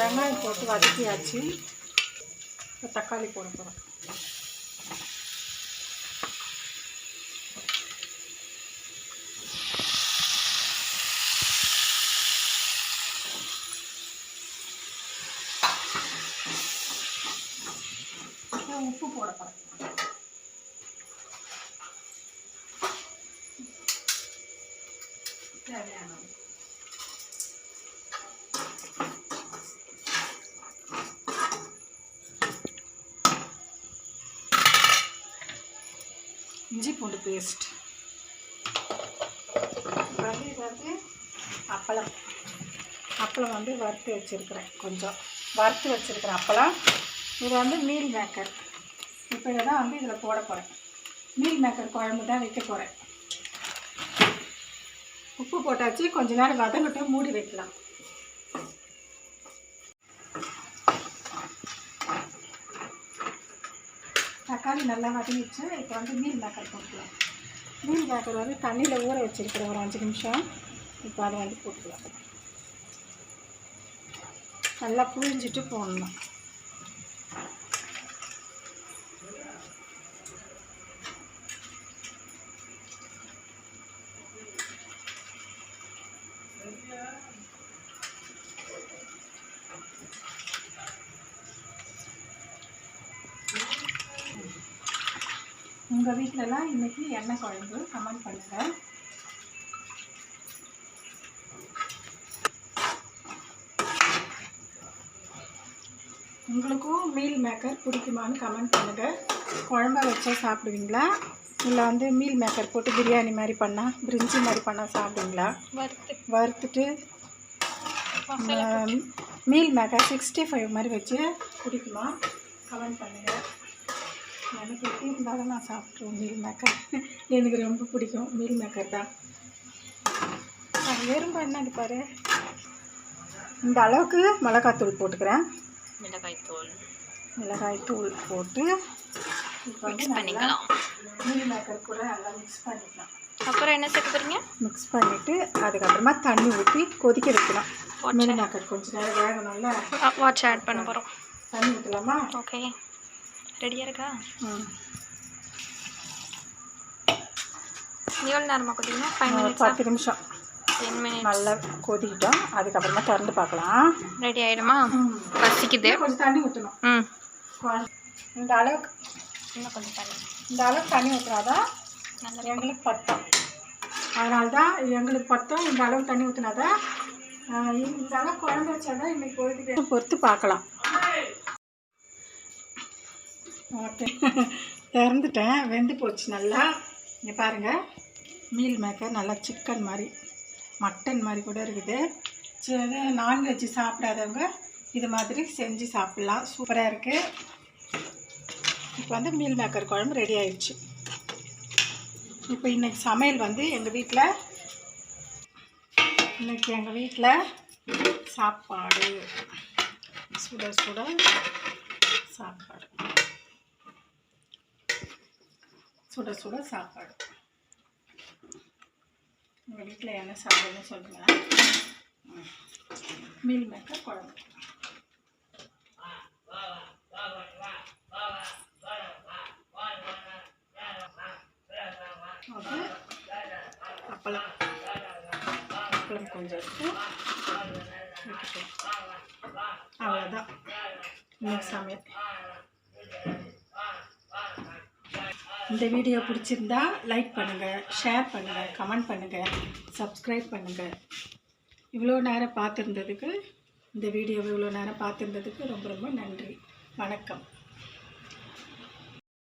வெங்காயம் போட்டு வதக்கியாச்சு இப்போ தக்காளி போட போகிறோம் உப்பு போட போகிறேன் தேவையான இஞ்சி பூண்டு பேஸ்ட். வந்து இது வந்து அப்பளம். அப்பளம் வந்து வறுத்து வச்சுருக்கிறேன் கொஞ்சம். வறுத்து வச்சுருக்கிறேன் அப்பளம். இது வந்து மீல் மேக்கர். இப்போ இதை தான் வந்து இதில் போட போகிறேன் மீல் மேக்கர் குழம்பு தான் வைக்க போகிறேன் உப்பு போட்டாச்சு. கொஞ்ச நேரம் வதங்கிட்டு மூடி வைக்கலாம். தக்காளி நல்லா வதங்கிச்சு இப்போ வந்து மீன் பேக்கர் போட்டுக்கலாம். மீன் பேக்கர் வந்து தண்ணியில் ஊற வச்சிருக்கிறேன் ஒரு அஞ்சு நிமிஷம். இப்போ அதை வந்து போட்டுக்கலாம். நல்லா புழிஞ்சிட்டு போடணும். உங்கள் வீட்டிலலாம் இன்றைக்கி எண்ணெய் குழம்பு? கமெண்ட் பண்ணுங்கள் உங்களுக்கும் மீல் மேக்கர் பிடிக்குமான்னு கமெண்ட் பண்ணுங்கள் குழம்ப வச்சா சாப்பிடுவீங்களா? இல்லை வந்து மீல் மேக்கர் போட்டு பிரியாணி மாதிரி பண்ணால் பிரிஞ்சி மாதிரி பண்ணால் சாப்பிடுவீங்களா? வறுத்து. வறுத்துட்டு மீல் மேக்கர் சிக்ஸ்டி ஃபைவ் மாதிரி வச்சு பிடிக்குமா? கமெண்ட் பண்ணுங்கள் எனக்கு எப்படி இருந்தாலும் நான் சாப்பிட்ருவேன் மீல் மேக்கர். எனக்கு ரொம்ப பிடிக்கும். மீல் மேக்கர் தான். அது வெறும் என்னது பாரு? இந்த அளவுக்கு மிளகாத்தூள் போட்டுக்கிறேன். மிளகாய் தூள் மிளகாய் தூள் போட்டு மிக்ஸ் பண்ணிக்கலாம். மீல் மேக்கர் கூட நல்லா மிக்ஸ் பண்ணிக்கலாம். அப்புறம் என்ன சேர்க்க போறீங்க? மிக்ஸ் பண்ணிவிட்டு அதுக்கப்புறமா தண்ணி ஊற்றி கொதிக்க வைக்கலாம் மீல் மேக்கர் கொஞ்ச நேரம் வேகணும்ல. வாட்ச் ஆட் பண்ண போகிறோம் தண்ணி ஊற்றலாமா ஓகே ரெடியாக இருக்கா? ம். எவ்வளோ நேரமாக கொதிக்கணும் ஃபைவ் மினிட்ஸ் பத்து நிமிஷம். டென் மினிட்ஸ் நல்லா கொதிக்கிட்டோம் அதுக்கப்புறமா திறந்து பார்க்கலாம். ரெடி ஆகிடுமா பசிக்குது. கொஞ்சம் தண்ணி ஊற்றணும் ம். இந்த அளவுக்கு. இன்னும் கொஞ்சம் தண்ணி இந்த அளவுக்கு தண்ணி ஊற்றினாதான் நல்லா எங்களுக்கு பத்தம். அதனால தான் எங்களுக்கு பத்தம். இந்த அளவுக்கு தண்ணி ஊற்றினாதான் இந்த அளவுக்கு குழம்பு வச்சாதான் இன்னைக்கு பொறுத்து பார்க்கலாம். ஓகே. திறந்துட்டேன். வெந்து போச்சு நல்லா. இங்கே பாருங்கள் மீல் மேக்கர் நல்லா சிக்கன் மாதிரி மட்டன் மாதிரி கூட இருக்குது. சரி நான்வெஜ்ஜு சாப்பிடாதவங்க இது மாதிரி செஞ்சு சாப்பிட்லாம். சூப்பராக இருக்குது இப்போ வந்து மீல் மேக்கர் குழம்பு ரெடி ஆயிடுச்சு. இப்போ இன்றைக்கி சமையல் வந்து எங்கள் வீட்டில் இன்றைக்கி எங்கள் வீட்டில் சாப்பாடு. சுட சுட சாப்பாடு. சுட சுட சாப்பாடு. உங்கள் வீட்டில் என்ன சாப்பாடுன்னு சொல்லுங்கள் மீல் மேக்கர் குழம்பு. அது அப்பளம். அப்பளம் கொஞ்சம் இருக்கு. விட்டுட்டேன். அவ்வளோதான் இன்னைக்கு சமையல். இந்த வீடியோ பிடிச்சிருந்தா லைக் பண்ணுங்கள் ஷேர் பண்ணுங்கள் கமெண்ட் பண்ணுங்கள் சப்ஸ்கிரைப் பண்ணுங்கள் இவ்வளோ நேரம் பார்த்துருந்ததுக்கு இந்த வீடியோவை இவ்வளோ நேரம் பார்த்துருந்ததுக்கு ரொம்ப ரொம்ப நன்றி. வணக்கம்.